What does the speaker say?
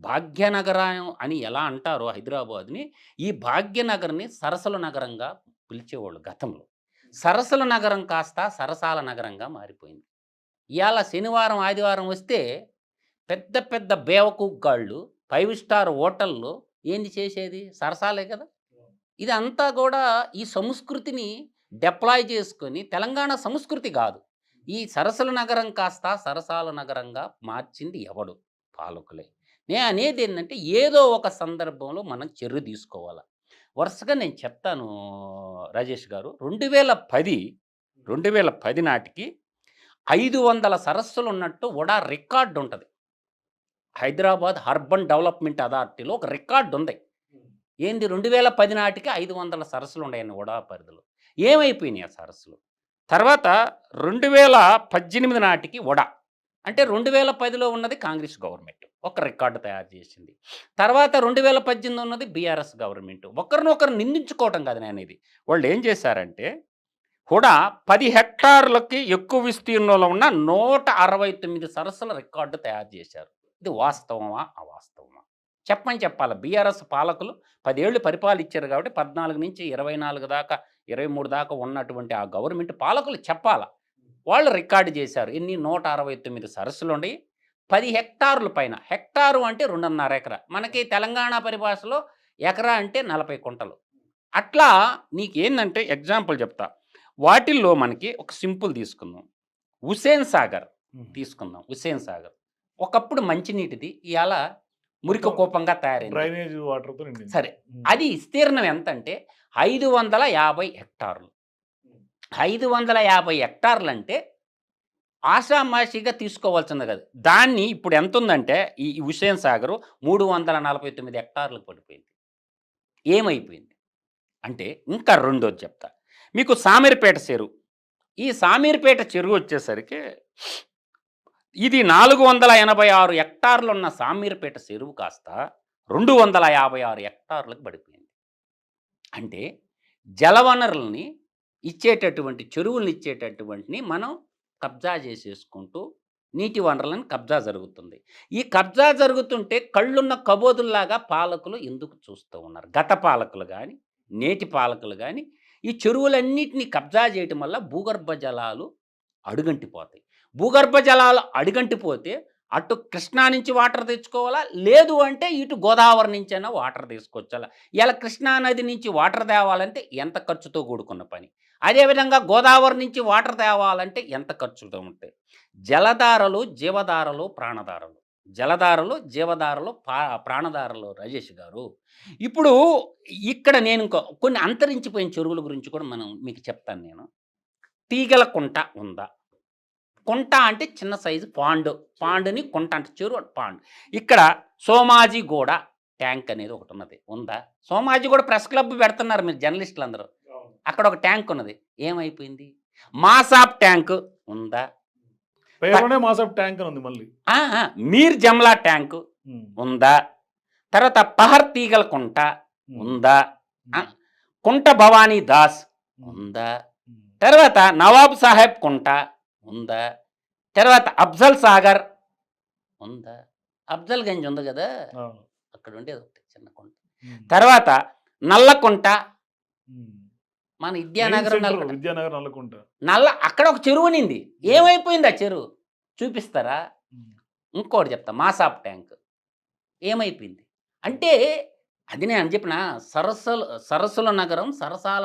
భాగ్యనగరం అని ఎలా అంటారో హైదరాబాద్ని ఈ భాగ్యనగర్ని సరసల నగరంగా పిలిచేవాళ్ళు గతంలో. సరసల నగరం కాస్త సరసాల నగరంగా మారిపోయింది. ఇవాళ శనివారం ఆదివారం వస్తే పెద్ద పెద్ద బేవకూగాళ్ళు ఫైవ్ స్టార్ హోటల్లో ఏంది చేసేది? సరసాలే కదా! ఇది అంతా కూడా ఈ సంస్కృతిని డెప్లాయ్ చేసుకొని తెలంగాణ సంస్కృతి కాదు. ఈ సరసల నగరం కాస్త సరసాల నగరంగా మార్చింది ఎవడు? పాలకులే. నేను అనేది ఏంటంటే ఏదో ఒక సందర్భంలో మనం చర్య తీసుకోవాలి. వరుసగా నేను చెప్తాను రాజేష్ గారు రెండు వేల పది రెండు వేల పది నాటికి ఐదు వందల సరస్సులు ఉన్నట్టు వడా రికార్డు ఉంటుంది. హైదరాబాద్ అర్బన్ డెవలప్మెంట్ అథారిటీలో ఒక రికార్డు ఉంది. ఏంది రెండు వేల పది నాటికి ఐదు వందల సరస్సులు ఉన్నాయని వడా పరిధిలో. ఏమైపోయినాయి ఆ సరస్సులు? తర్వాత రెండు వేల పద్దెనిమిది నాటికి వడ అంటే రెండు వేల పదిలో ఉన్నది కాంగ్రెస్ గవర్నమెంట్. ఒక రికార్డు తయారు చేసింది. తర్వాత రెండు వేల పద్దెనిమిది ఉన్నది బీఆర్ఎస్ గవర్నమెంట్. ఒకరినొకరు నిందించుకోవటం కాదు నేను ఇది వాళ్ళు ఏం చేశారంటే కూడా పది హెక్టార్లకి ఎక్కువ విస్తీర్ణంలో ఉన్న నూట అరవై తొమ్మిది సరస్సుల రికార్డు తయారు చేశారు. ఇది వాస్తవమా? అవాస్తవమా? చెప్పని చెప్పాలి. బీఆర్ఎస్ పాలకులు పదేళ్ళు పరిపాలించారు కాబట్టి పద్నాలుగు నుంచి ఇరవై నాలుగు దాకా ఇరవై మూడు దాకా ఉన్నటువంటి ఆ గవర్నమెంట్ పాలకులు చెప్పాల? వాళ్ళు రికార్డు చేశారు. ఎన్ని నూట అరవై తొమ్మిది సరస్సులు ఉన్నాయి పది హెక్టార్ల పైన. హెక్టారు అంటే రెండున్నర ఎకరా. మనకి తెలంగాణ పరిభాషలో ఎకరా అంటే నలభై కుంటలు. అట్లా నీకేందంటే ఎగ్జాంపుల్ చెప్తా. వాటిల్లో మనకి ఒక సింపుల్ తీసుకుందాం. హుసేన్ సాగర్ తీసుకుందాం. హుసేన్ సాగర్. ఒకప్పుడు మంచినీటిది. ఇవాళ మురికి కోపంగా తయారైంది. Drainage water. సరే. అది విస్తీర్ణం ఎంత అంటే ఐదు వందల యాభై హెక్టార్లు. ఐదు వందల యాభై హెక్టార్లు అంటే ఆషామాషిగా తీసుకోవాల్సింది కదా. దాన్ని ఇప్పుడు ఎంత ఉందంటే ఈ హుసేన్ సాగర్ మూడు వందల నలభై తొమ్మిది హెక్టార్లకు పడిపోయింది. ఏమైపోయింది? అంటే ఇంకా రెండోది చెప్తా. మీకు సామీర్పేట చెరువు. ఈ సామీర్పేట చెరువు వచ్చేసరికి ఇది నాలుగు వందల ఎనభై ఆరు హెక్టార్లు ఉన్న సామీర్పేట చెరువు కాస్త రెండు వందల యాభై ఆరు హెక్టార్లకు పడిపోయింది. అంటే జలవనరుల్ని ఇచ్చేటటువంటి చెరువులను ఇచ్చేటటువంటిని మనం కబ్జా చేసేసుకుంటూ నీటి వనరులను కబ్జా జరుగుతుంది. ఈ కబ్జా జరుగుతుంటే కళ్ళున్న కబోదుల్లాగా పాలకులు ఎందుకు చూస్తూ ఉన్నారు? గత పాలకులు కానీ నేటి పాలకులు కానీ ఈ చెరువులన్నింటినీ కబ్జా చేయటం వల్ల భూగర్భ జలాలు అడుగంటిపోతాయి. భూగర్భ జలాలు అడుగంటిపోతే అటు కృష్ణా నుంచి వాటర్ తెచ్చుకోవాలా? లేదు అంటే ఇటు గోదావరి నుంచి అయినా వాటర్ తీసుకొచ్చాలా? ఇలా కృష్ణా నది నుంచి వాటర్ తేవాలంటే ఎంత ఖర్చుతో కూడుకున్న పని? అదేవిధంగా గోదావరి నుంచి వాటర్ తేవాలంటే ఎంత ఖర్చుతో ఉంటాయి? జలధారలు జీవధారలు ప్రాణధారలు. జలధారలు జీవధారలు ప్రాణధారలు రాజేష్ గారు. ఇప్పుడు ఇక్కడ నేను కొన్ని అంతరించిపోయిన చెరువుల గురించి కూడా మనం మీకు చెప్తాను నేను. తీగల కుంట ఉందా? కుంట అంటే చిన్న సైజు పాండు. పాండుని కుంట అంటే. చెరువు పాండు. ఇక్కడ సోమాజిగూడ ట్యాంక్ అనేది ఒకటి ఉన్నది. ఉందా? సోమాజిగూడ ప్రెస్ క్లబ్ పెడుతున్నారు మీరు జర్నలిస్టులు అందరూ అక్కడ ఒక ట్యాంక్ ఉన్నది. ఏమైపోయింది? మాసాప్ ట్యాంక్ ఉందా? మాసప్ ట్యాంక్ ఉంది మళ్ళీ. మీర్ జమ్లా ట్యాంక్. ఉందా? తర్వాత పహర్ తీగల కుంట. ఉందా? కుంట భవానీ దాస్ ఉందా. తర్వాత నవాబ్ సాహెబ్ కుంట ఉందా? తర్వాత అఫ్జల్ సాగర్ ఉందా? అఫ్జల్ గంజ్ ఉంది కదా. అక్కడ ఉండేది ఒకటి చిన్న కుంట ఉమ్. తర్వాత నల్లకుంట. మన విద్యానగరం విద్యానగర్ నల్లకుంట. నల్ల అక్కడ ఒక చెరువు నింది ఏమైపోయింది ఆ చెరువు? చూపిస్తారా. ఇంకోటి చెప్తా మాసాప్ ట్యాంక్. ఏమైపోయింది? అంటే అది నేను చెప్పిన సరస్సులు సరస్సుల నగరం సరసాల